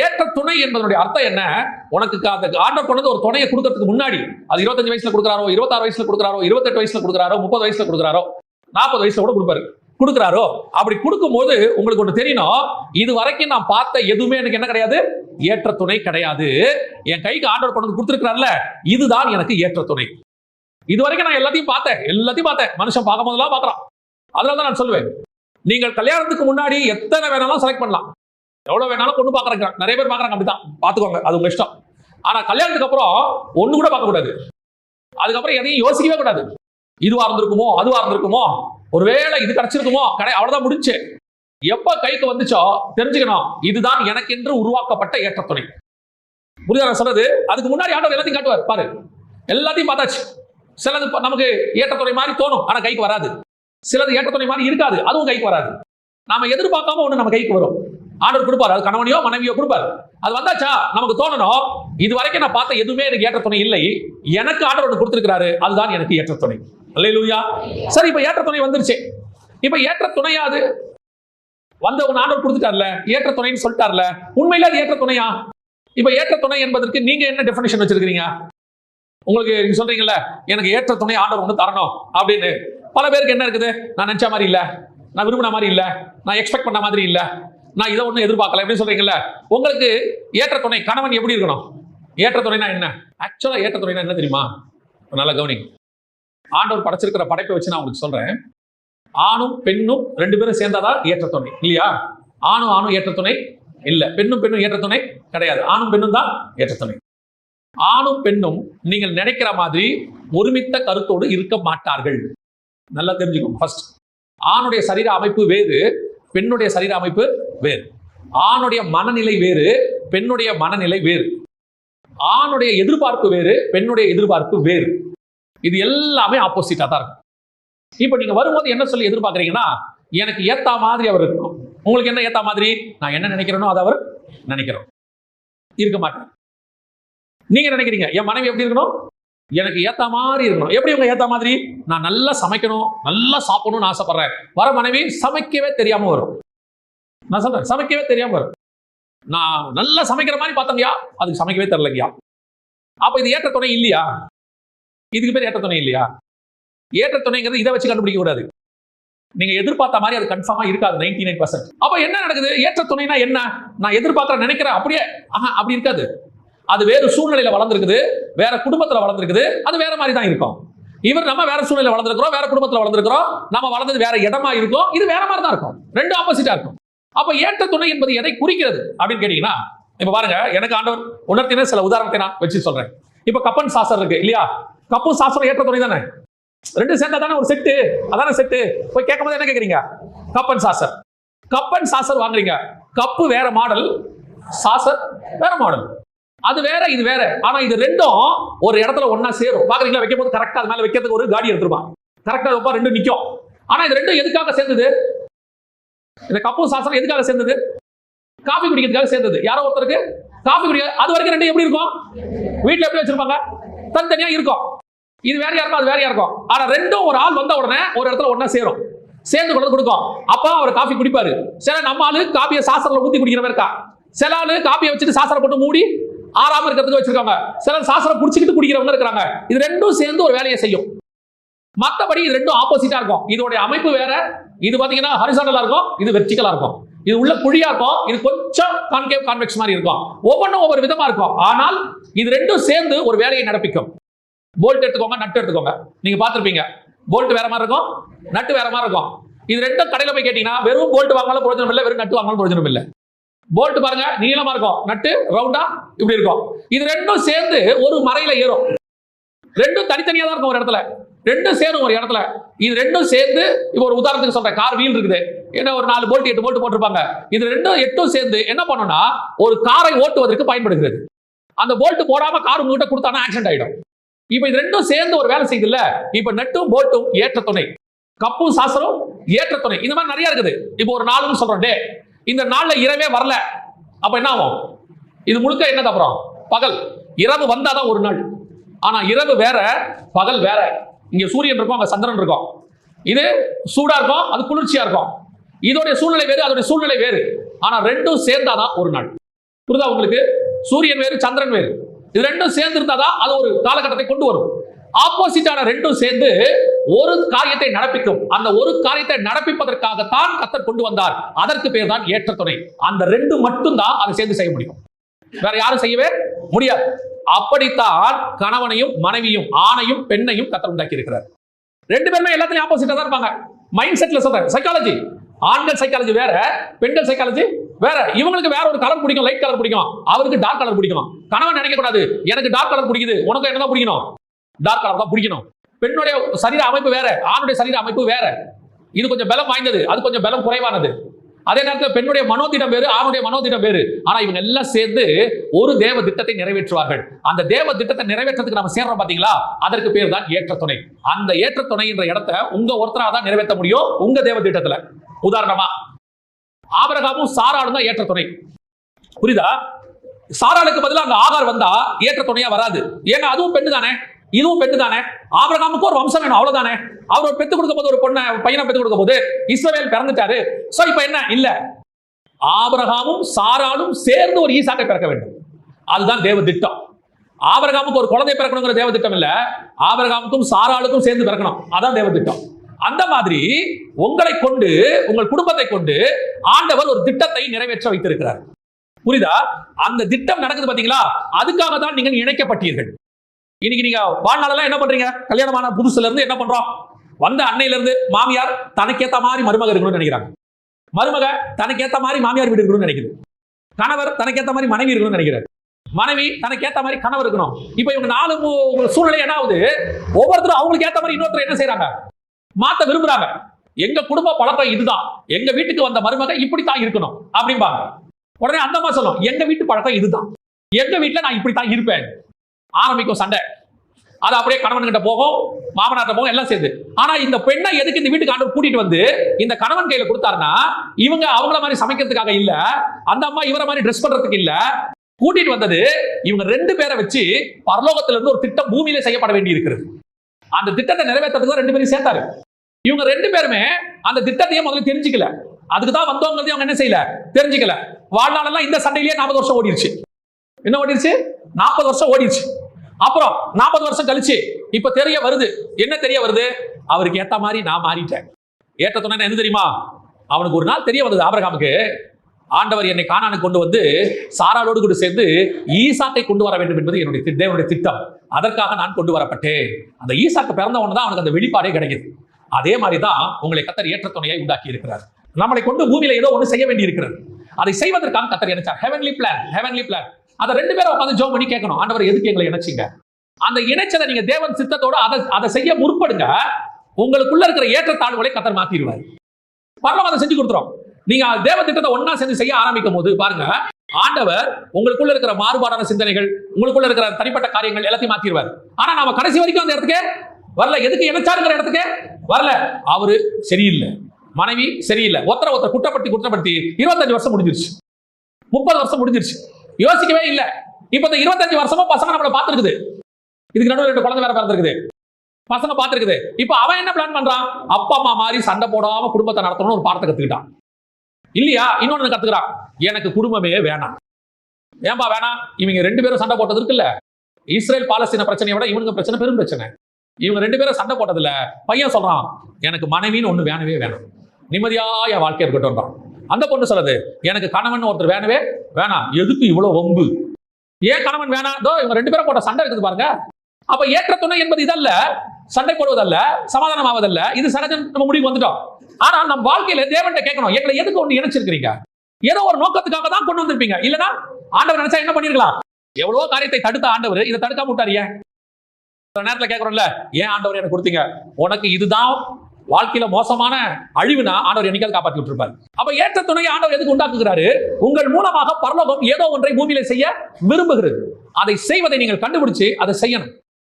ஏற்ற துணை என்பதனுடைய அர்த்தம் என்ன? உனக்கு அந்த ஆர்டர் பண்ணது ஒரு துணையை கொடுக்கறதுக்கு முன்னாடி. அது இருபத்தஞ்சு வயசுல கொடுக்குறாரோ இருபத்தாறு வயசுல கொடுக்குறாரோ இருபத்தெட்டு வயசுல கொடுக்குறாரோ முப்பது வயசுல கொடுக்குறாரோ நாற்பது வயசுல கூட கொடுப்பாரு. கொடுக்குறாரோ? அப்படி கொடுக்கும்போது உங்களுக்கு ஒன்று தெரியணும். இது வரைக்கும் நான் பார்த்த எதுவுமே எனக்கு என்ன கிடையாது? ஏற்ற துணை கிடையாது. என் கைக்கு ஆர்டர் பண்ணது கொடுத்துருக்கிறார்ல இதுதான் எனக்கு ஏற்ற துணை. இது வரைக்கும் நான் எல்லாத்தையும் பார்த்தேன். எல்லாத்தையும் பார்த்தேன். மனுஷன் பார்க்கும் போதெல்லாம் பார்க்குறான். அதனால தான் நான் சொல்லுவேன். நீங்கள் கல்யாணத்துக்கு முன்னாடி எத்தனை வேணாலும் செலக்ட் பண்ணலாம். எவ்வளவு வேணாலும் பொண்ணு பாக்குறாங்க. நிறைய பேர் பாக்குறாங்க அப்படிதான் பாத்துக்கோங்க அது உங்க இஷ்டம். ஆனா கல்யாணத்துக்கு அப்புறம் ஒண்ணு கூட பார்க்க கூடாது. அதுக்கப்புறம் எதையும் யோசிக்கவே கூடாது. இதுவா இருந்திருக்குமோ அதுவா இருந்திருக்குமோ ஒருவேளை இது கிடைச்சிருக்குமோ கடை அவ்வளவுதான் முடிஞ்சு. எப்ப கைக்கு வந்துச்சோ தெரிஞ்சுக்கணும். இதுதான் எனக்கென்று உருவாக்கப்பட்ட ஏற்ற துணை புரியுதா நான் சொல்றது அதுக்கு முன்னாடி ஆண்டவர் எல்லாத்தையும் காட்டுவார். பாரு. எல்லாத்தையும் பார்த்தாச்சு. சிலது நமக்கு ஏற்றத்துறை மாதிரி தோணும். ஆனா கைக்கு வராது. சிலது ஏற்றத்துறை மாதிரி இருக்காது. அதுவும் கைக்கு வராது. நாம எதிர்பார்க்காம ஒண்ணு நம்ம கைக்கு வரும். ஆண்டவர் கொடுப்பார். அது கணவனையோ மனைவியோ கொடுப்பாரு. அது வந்தாச்சா? நமக்கு தோணணும். இது வரைக்கும் நான் பார்த்த எதுவுமே எனக்கு ஏற்ற துணை இல்லை. எனக்கு ஆண்டவர் ஒன்று கொடுத்துருக்கிறாரு. அதுதான் எனக்கு ஏற்ற துணை. அல்லையா சரி இப்ப ஏற்ற துணை வந்துருச்சு. இப்ப ஏற்ற துணையாது வந்த உன் ஆண்டவர் கொடுத்துட்டார்ல. ஏற்ற துணைன்னு சொல்லிட்டார்ல. உண்மையில அது ஏற்ற துணையா? இப்ப ஏற்ற துணை என்பதற்கு நீங்க என்ன டெபினேஷன் வச்சிருக்கீங்க உங்களுக்கு நீங்க சொல்றீங்கல்ல எனக்கு ஏற்ற துணை ஆண்டவர் ஒன்று தரணும் அப்படின்னு. பல பேருக்கு என்ன இருக்குது? நான் நினைச்ச மாதிரி இல்லை. நான் விரும்பின மாதிரி இல்லை. நான் எக்ஸ்பெக்ட் பண்ண மாதிரி இல்லை. நான் இதை ஒன்றும் எதிர்பார்க்கல. எப்படி சொல்றீங்கல்ல? உங்களுக்கு ஏற்ற துணை கணவன் எப்படி இருக்கணும்? ஏற்ற துணைனா என்ன? ஆக்சுவலா ஏற்ற துணைனா என்ன தெரியுமா? நல்லா கவனிங்க. ஆண்டவர் படைச்சிருக்கிற படைப்பை வச்சு நான் உங்களுக்கு சொல்றேன். ஆணும் பெண்ணும் ரெண்டு பேரும் சேர்ந்தாதான் ஏற்ற துணை இல்லையா? ஆணும் ஆணும் ஏற்ற துணை இல்லை. பெண்ணும் பெண்ணும் ஏற்ற துணை கிடையாது. ஆணும் பெண்ணும் தான் ஏற்ற துணை. ஆணும் பெண்ணும் நீங்கள் நினைக்கிற மாதிரி ஒருமித்த கருத்தோடு இருக்க மாட்டார்கள். நல்லா தெரிஞ்சுக்கணும் ஃபர்ஸ்ட் ஆணுடைய சரீர அமைப்பு வேறு பெண்ணுடைய சரீர அமைப்பு வேறு. ஆணுடைய மனநிலை வேறு பெண்ணுடைய மனநிலை வேறு. ஆணுடைய எதிர்பார்ப்பு வேறு பெண்ணுடைய எதிர்பார்ப்பு வேறு. இது எல்லாமே ஆப்போசிட்டா தான் இருக்கும். இப்போ நீங்க வரும்போது என்ன சொல்லி எதிர்பார்க்குறீங்கன்னா எனக்கு ஏத்தா மாதிரி அவர் இருக்கணும். உங்களுக்கு என்ன ஏத்தா மாதிரி? நான் என்ன நினைக்கிறேனோ அதை அவர் நினைக்கிறோம். இருக்க மாட்டேன் நீங்க நினைக்கிறீங்க என் மனைவி எப்படி இருக்கணும்? எனக்கு ஏத்த மாதிரி இருக்கணும். எப்படி உங்க ஏத்த மாதிரி? நான் நல்லா சமைக்கணும் நல்லா சாப்பிடணும்னு ஆசைப்படுறேன். வர மனைவி சமைக்கவே தெரியாம வரும். நான் சொல்றேன் சமைக்கவே தெரியாம வரும். நான் நல்லா சமைக்கிற மாதிரி பார்த்தங்கயா அதுக்கு சமைக்கவே தெரியலங்கயா அப்ப இது ஏற்ற துணை இல்லையா? இதுக்கு பேர் ஏற்ற துணை இல்லையா? ஏற்ற துணைங்கிறது இதை வச்சு கண்டுபிடிக்க கூடாது. நீங்க எதிர்பார்த்த மாதிரி அது கன்ஃபார்மா இருக்காது நைன்டி நைன் பர்சன்ட் அப்ப என்ன நடக்குது? ஏற்ற துணைனா என்ன? நான் எதிர்பார்க்கற நினைக்கிறேன் அப்படியே ஆஹா அப்படி இருக்காது. அது வேறு சூழ்நிலையில வளர்ந்துருக்குது வேற குடும்பத்துல வளர்ந்துருக்குது அது வேற மாதிரி தான் இருக்கும். இவர் நம்ம வேற சூழ்நிலை வளர்ந்துருக்கிறோம் வேற குடும்பத்துல வளர்ந்துருக்கிறோம் நம்ம வளர்ந்தது வேற இடமா இருக்கும் இது வேற மாதிரி தான் இருக்கும். ரெண்டு ஆப்போசிட்டா இருக்கும். அப்ப ஏற்ற துணை என்பது எதை குறிக்கிறது அப்படின்னு கேட்டீங்கன்னா இப்ப பாருங்க எனக்கு ஆண்டவர் உணர்த்தின சில உதாரணத்தை நான் வச்சு சொல்றேன். இப்ப கப்பன் சாசர் இருக்கு இல்லையா? கப்பும் சாஸ்திரம் ஏற்ற துணை தானே? ரெண்டு சேர்ந்தா தானே ஒரு செட்டு? அதானே செட்டு? போய் கேட்கும் போது என்ன கேக்குறீங்க cup and saucer. Cup and saucer வாங்குறீங்க. கப்பு வேற மாடல் சாசர் வேற மாடல். அது வேற இது வேற. ஆனா இது ரெண்டும் ஒரு இடத்துல ஒன்னா சேரும். பாக்குறீங்களா வைக்கும் போது கரெக்டா அது மேல வைக்கிறதுக்கு ஒரு காடி எடுத்துருவான் கரெக்டா வைப்பா ரெண்டும் நிக்கும். ஆனா இது ரெண்டும் எதுக்காக சேர்ந்தது? இந்த கப்பும் சாசனம் எதுக்காக சேர்ந்தது? காஃபி குடிக்கிறதுக்காக சேர்ந்தது. யாரோ ஒருத்தருக்கு? காஃபி குடிக்க அது வரைக்கும் ரெண்டும் எப்படி இருக்கும்? வீட்டில் எப்படி வச்சிருப்பாங்க? தனித்தனியா இருக்கும். இது வேற யாருக்கும் அது வேற யாருக்கும். ஆனா ரெண்டும் ஒரு ஆள் வந்த உடனே ஒரு இடத்துல ஒன்னா சேரும். சேர்ந்து கொண்டு கொடுக்கும். அப்பா அவர் காஃபி குடிப்பாரு. சில நம்ம ஆளு காப்பியை சாசரில் ஊத்தி குடிக்கிற மாதிரி இருக்கா? சில ஆளு காப்பியை வச்சுட்டு சாசரை போட்டு மூடி ஆறாம இருக்கிறதுக்கு வச்சிருக்காங்க. சிலர் சாஸ்திரம் குடிச்சிக்கிட்டு குடிக்கிறவங்க இருக்கிறாங்க. இது ரெண்டும் சேர்ந்து ஒரு வேலையை செய்யும். மற்றபடி இது ரெண்டும் ஆப்போசிட்டா இருக்கும். இதோட அமைப்பு வேற. இது பாத்தீங்கன்னா ஹரிசாண்டலா இருக்கும். இது வெர்டிகலா இருக்கும். இது உள்ள குழியா இருக்கும். இது கொஞ்சம் கான்கேவ் கான்வெக்ஸ் மாதிரி இருக்கும். ஒவ்வொன்றும் ஒவ்வொரு விதமா இருக்கும். ஆனால் இது ரெண்டும் சேர்ந்து ஒரு வேலையை நடப்பிக்கும். போல்ட் எடுத்துக்கோங்க நட்டு எடுத்துக்கோங்க. நீங்க பார்த்திருப்பீங்க. போல்ட் வேற மாதிரி இருக்கும். நட்டு வேற மாதிரி இருக்கும். இது ரெண்டும் கடையில போய் கேட்டீங்கன்னா வெறும் போல்ட் வாங்கினாலும் பிரயோஜனம் இல்லை வெறும் நட்டு வாங்கினாலும் பிரயோஜனம் இல்லை. போல்ட் பாருங்க நீளமா இருக்கும். நட்டு ரவுண்டா இப்படி இருக்கும். இது ரெண்டும் சேர்ந்து ஒரு மறையில ஏறும். ரெண்டும் தனித்தனியா தான் இருக்கும் ஒரு இடத்துல. ரெண்டும் சேரும் ஒரு இடத்துல. இது ரெண்டும் சேர்ந்து இப்போ ஒரு உதாரணத்துக்கு சொல்றேன். கார் வீல் இருக்குது. என்ன ஒரு நாலு போல்ட் எட்டு போல்ட் போட்டிருப்பாங்க. இது ரெண்டும் எட்டும் சேர்ந்து என்ன பண்ணும்னா ஒரு காரை ஓட்டுவதற்கு பயன்படுகிறது. அந்த போல்ட் போடாம கார் உங்ககிட்ட கொடுத்தானா ஆக்சிடென்ட் ஆயிடும். இப்போ இது ரெண்டும் சேர்ந்து ஒரு வேலை செய்யுதுல்ல. இப்போ நட்டும் போல்ட்டும் ஏற்ற துணை கப்பும் சாசரும் ஏற்ற துணை இந்த மாதிரி நிறைய இருக்குது. இப்போ ஒரு நாளுன்னு சொல்றோம். டே இந்த நாள்ல இரவே வரல. அப்ப என்ன ஆகும்? இது முழுக்க என்னது அப்புறம்? பகல். இரவு வந்தாதான் ஒரு நாள். ஆனா இரவு வேற பகல் வேற. இங்க சூரியன் இருக்கும் அங்க சந்திரன் இருக்கும். இது சூடா இருக்கும் அது குளிர்ச்சியா இருக்கும். இதோடைய சூழ்நிலை வேறு அதோடைய சூழ்நிலை வேறு. ஆனா ரெண்டும் சேர்ந்தாதான் ஒரு நாள். புரிதா உங்களுக்கு? சூரியன் வேறு சந்திரன் வேறு. இது ரெண்டும் சேர்ந்து இருந்தாதான் அது ஒரு காலகட்டத்தை கொண்டு வரும். ஆப்போசிட்டான ரெண்டும் சேர்ந்து ஒரு காரியத்தை நடப்பிக்கும். அந்த ஒரு காரியத்தை நடப்பிப்பதற்காகத்தான் கத்தர் கொண்டு வந்தார். அதற்கு பேர் தான் ஏற்ற துணை அந்த ரெண்டு மட்டும்தான் அதை சேர்ந்து செய்ய முடியும். வேற யாரும் செய்யவே முடியாது. அப்படித்தான் கணவனையும் மனைவியும் ஆணையும் பெண்ணையும் கத்தர் உண்டாக்கி இருக்கிறார். ரெண்டு பேருமே எல்லாத்துலயும் ஆப்போசிட்டா தான் இருப்பாங்க. மைண்ட் செட்ல சொல்றேன். சைக்காலஜி ஆண்கள் சைக்காலஜி வேற பெண்கள் சைக்காலஜி வேற. இவங்களுக்கு வேற ஒரு கலர் பிடிக்கும் லைட் கலர் பிடிக்கும். அவருக்கு டார்க் கலர் பிடிக்கும். கணவன் நினைக்க கூடாது எனக்கு டார்க் கலர் பிடிக்குது. உனக்கு என்னதான் பிடிக்கணும்? டார்க் கலர் தான் பிடிக்கணும். பெண்ணுடைய சரீர அமைப்பு வேற ஆணுடைய சரீர அமைப்பு வேற. இது கொஞ்சம் பலம் வாய்ந்தது அது கொஞ்சம் பலம் குறைவானது. அதே நேரத்தில் பெண்ணுடைய மனோதிடம் வேறு ஆணுடைய மனோதிடம் வேறு. ஆனா இவங்க எல்லாம் சேர்ந்து ஒரு தேவ திட்டத்தை நிறைவேற்றுவார்கள். அந்த தேவ திட்டத்தை நிறைவேற்றத்துக்கு நம்ம சேர்றோம் பாத்தீங்களா? அதற்கு பேர் தான் ஏற்ற துணை அந்த ஏற்ற துணை என்ற இடத்தை உங்க ஒருத்தராக தான் நிறைவேற்ற முடியும் உங்க தேவ திட்டத்துல. உதாரணமா ஆபரகாமும் சாராளும் தான் ஏற்ற துணை புரியுதா? சாராளுக்கு பதிலாக அங்க ஆகார் வந்தா ஏற்ற துணையா வராது. ஏன்னா அதுவும் பெண்ணு தானே இதுவும் பெண்ணு தானே ஆபிரகாமுக்கு ஒரு வம்சம் வேணும் அவ்வளவுதானே? அவர் ஒரு பெத்து கொடுக்க போது ஒரு பொண்ணை பையனை பெத்து கொடுக்க போது இஸ்ரவேல் பிறந்துட்டாரு. சோ இப்ப என்ன? இல்ல. ஆபிரகாமும் சாராலும் சேர்ந்து ஒரு ஈசாக்கை பிறக்க வேண்டும். அதுதான் தேவ திட்டம் ஆபிரகாமுக்கு ஒரு குழந்தை பிறக்கணுங்கிற தேவ திட்டம் இல்ல. ஆபிரகாமுக்கும் சாராளுக்கும் சேர்ந்து பிறக்கணும். அதான் தேவ திட்டம் அந்த மாதிரி உங்களை கொண்டு உங்கள் குடும்பத்தை கொண்டு ஆண்டவர் ஒரு திட்டத்தை நிறைவேற்ற வைத்திருக்கிறார். புரியுதா? அந்த திட்டம் நடக்குது பாத்தீங்களா? அதுக்காக தான் நீங்கள் இணைக்கப்பட்டீர்கள். இன்னைக்கு நீங்க வாழ்நாளெல்லாம் என்ன பண்றீங்க? கல்யாணமான புதுசுல இருந்து என்ன பண்றோம்? வந்த அன்னையில இருந்து மாமியார் தனக்கேத்த மாதிரி மருமக இருக்கணும்னு நினைக்கிறாங்க. மருமக தனக்கேத்த மாதிரி மாமியார் வீடு இருக்கணும்னு நினைக்குது. கணவர் தனக்கேத்த மாதிரி மனைவி இருக்கணும்னு நினைக்கிறார். மனைவி தனக்கு ஏத்த மாதிரி கணவர் இருக்கணும். இப்போ இவங்க நாலு சூழ்நிலை என்ன ஆகுது? ஒவ்வொருத்தரும் அவங்களுக்கு ஏத்த மாதிரி இன்னொருத்தர் என்ன செய்றாங்க? மாத்த விரும்புறாங்க. எங்க குடும்ப பழக்கம் இதுதான். எங்க வீட்டுக்கு வந்த மருமக இப்படித்தான் இருக்கணும். அப்படிம்பாங்க. உடனே அந்த அம்மா சொல்லும் எங்க வீட்டு பழக்கம் இதுதான். எங்க வீட்டுல நான் இப்படித்தான் இருப்பேன். ஆரம்பிக்கும் சண்டை. அது அப்படியே கணவன் கிட்ட போகும் மாமனார்ட்ட போகும் எல்லாம் சேர்ந்து ஆனா இந்த பெண்ணை எதுக்கு இந்த வீட்டுக்கு ஆண்டு கூட்டிட்டு வந்து இந்த கணவன் கையில கொடுத்தாருன்னா இவங்க அவங்கள மாதிரி சமைக்கிறதுக்காக இல்ல அந்த அம்மா இவரை மாதிரி ட்ரெஸ் பண்றதுக்கு இல்ல. கூட்டிட்டு வந்தது இவங்க ரெண்டு பேரை வச்சு பரலோகத்துல இருந்து ஒரு திட்டம் பூமியில செய்யப்பட வேண்டி இருக்கிறது அந்த திட்டத்தை நிறைவேற்றதுக்கு ரெண்டு பேரும் சேர்த்தாரு. இவங்க ரெண்டு பேருமே அந்த திட்டத்தையே முதல்ல தெரிஞ்சுக்கல. அதுக்கு தான் வந்தவங்க அவங்க என்ன செய்யல? தெரிஞ்சுக்கல. வாழ்நாளெல்லாம் இந்த சண்டையிலேயே நாற்பது வருஷம் ஓடிடுச்சு என்ன ஓடிடுச்சு நாற்பது வருஷம் ஓடிடுச்சு அப்புறம் நாற்பது வருஷம் கழிச்சு இப்ப தெரிய வருது. என்ன தெரிய வருது? அவருக்கு ஏத்த மாதிரி நான் மாறிட்டேன். ஏற்ற துணை என்ன தெரியுமா? அவனுக்கு ஒரு நாள் தெரிய வந்தது ஆபரகாமுக்கு. ஆண்டவர் என்னை காணானுக்கு கொண்டு வந்து சாராளோடு கூட சேர்ந்து ஈசாட்டை கொண்டு வர வேண்டும் என்பது என்னுடைய தேவனுடைய திட்டம். அதற்காக நான் கொண்டு வரப்பட்டேன். அந்த ஈசாக்கு பிறந்த உடனே தான் அவனுக்கு அந்த வெளிப்பாடே கிடைக்குது. அதே மாதிரி தான் உங்களை கத்தர் ஏற்ற துணையை உண்டாக்கி இருக்கிறார். நம்மளை கொண்டு பூமியில ஏதோ ஒன்று செய்ய வேண்டி இருக்கிறது அதை செய்வதற்காக கத்தர் நினைச்சார் ஹெவன்லி பிளான் ஹெவன்லி பிளான் அதை ரெண்டு பேரும் உட்காந்து ஜோ பண்ணி கேட்கணும். ஆண்டவர் எதுக்கு எங்களை இணைச்சிங்க? அந்த இணைச்சதை நீங்க தேவன் சித்தத்தோட அதை அதை செய்ய முற்படுங்க. உங்களுக்குள்ள இருக்கிற ஏற்றத்தாழ்வுகளை கத்தர் மாத்திடுவார். பரவாயில்ல அதை செஞ்சு கொடுத்துரும். நீங்க தேவ திட்டத்தை ஒன்னா சேர்ந்து செய்ய ஆரம்பிக்கும் போது பாருங்க ஆண்டவர் உங்களுக்குள்ள இருக்கிற மாறுபாடான சிந்தனைகள் உங்களுக்குள்ள இருக்கிற தனிப்பட்ட காரியங்கள் எல்லாத்தையும் மாத்திடுவார். ஆனா நாம கடைசி வரைக்கும் அந்த இடத்துக்கு வரல. எதுக்கு இணைச்சாருங்கிற இடத்துக்கு வரல. அவரு சரியில்லை. மனைவி சரியில்லை. ஒத்தரை ஒருத்தர் குற்றப்படுத்தி குற்றப்படுத்தி இருபத்தஞ்சு வருஷம் முடிஞ்சிருச்சு. முப்பது வருஷம் முடிஞ்சிருச்சு. யோசிக்கவே இல்லை. இப்ப இந்த இருபத்தஞ்சு வருஷமா பசங்க நம்மளை பார்த்துருக்குது. இதுக்கு நடுவில் ரெண்டு குழந்தை வேற பிறந்திருக்குது. பசங்க பார்த்துருக்குது. இப்போ அவன் என்ன பிளான் பண்றான்? அப்பா அம்மா மாதிரி சண்டை போடாம குடும்பத்தை நடத்தணும்னு ஒரு பாடத்தை கத்துக்கிட்டான். இல்லையா? இன்னொன்னு கத்துக்கிறான். எனக்கு குடும்பமே வேணாம். ஏன்பா வேணாம்? இவங்க ரெண்டு பேரும் சண்டை போட்டது இருக்குல்ல. இஸ்ரேல் பாலஸ்தீன பிரச்சனையை விட இவனுக்கு பிரச்சனை பெரும் பிரச்சனை. இவங்க ரெண்டு பேரும் சண்டை போட்டதுல பையன் சொல்றான் எனக்கு மனைவின்னு ஒண்ணு வேணவே வேணாம். நிம்மதியாக என் வாழ்க்கை இருக்கட்டும்ன்றான் அந்த பொண்ணு சொல்லுது எனக்கு கணவன் ஒருத்தர் வேணவே வேணாம். எதுக்கு இவ்வளவு வம்பு? ஏன் கணவன் வேணாம்? தோ இவங்க ரெண்டு பேரும் போட்ட சண்டை இருக்குது பாருங்க. அப்ப ஏற்ற துணை என்பது இதல்ல சண்டை போடுவதல்ல சமாதானம் ஆவதல்ல இது சகஜம். நம்ம முடிவு வந்துட்டோம். ஆனா நம்ம வாழ்க்கையில தேவன்கிட்ட கேட்கணும் எங்களை எதுக்கு ஒண்ணு இணைச்சிருக்கிறீங்க? ஏதோ ஒரு நோக்கத்துக்காக தான் கொண்டு வந்திருப்பீங்க. இல்லனா ஆண்டவர் நினைச்சா என்ன பண்ணிருக்கலாம்? எவ்வளவோ காரியத்தை தடுத்த ஆண்டவர் இதை தடுக்காம விட்டாரு ஏன்? சில நேரத்துல கேட்கறோம்ல ஏன் ஆண்டவர் எனக்கு கொடுத்தீங்க? உனக்கு இதுதான் வாழ்க்கையில மோசமான அழிவுனா ஆண்டவர் என்னைக்காவது காப்பாத்தி விட்டுருப்பாரு அப்ப ஏற்ற துணையை ஆண்டவர் எதுக்கு உண்டாக்குகிறாரு? உங்கள் மூலமாக பரலோகம் ஏதோ ஒன்றை பூமியில செய்ய விரும்புகிறது. அதை செய்வதை நீங்கள் கண்டுபிடிச்சு அதை செய்யணும்.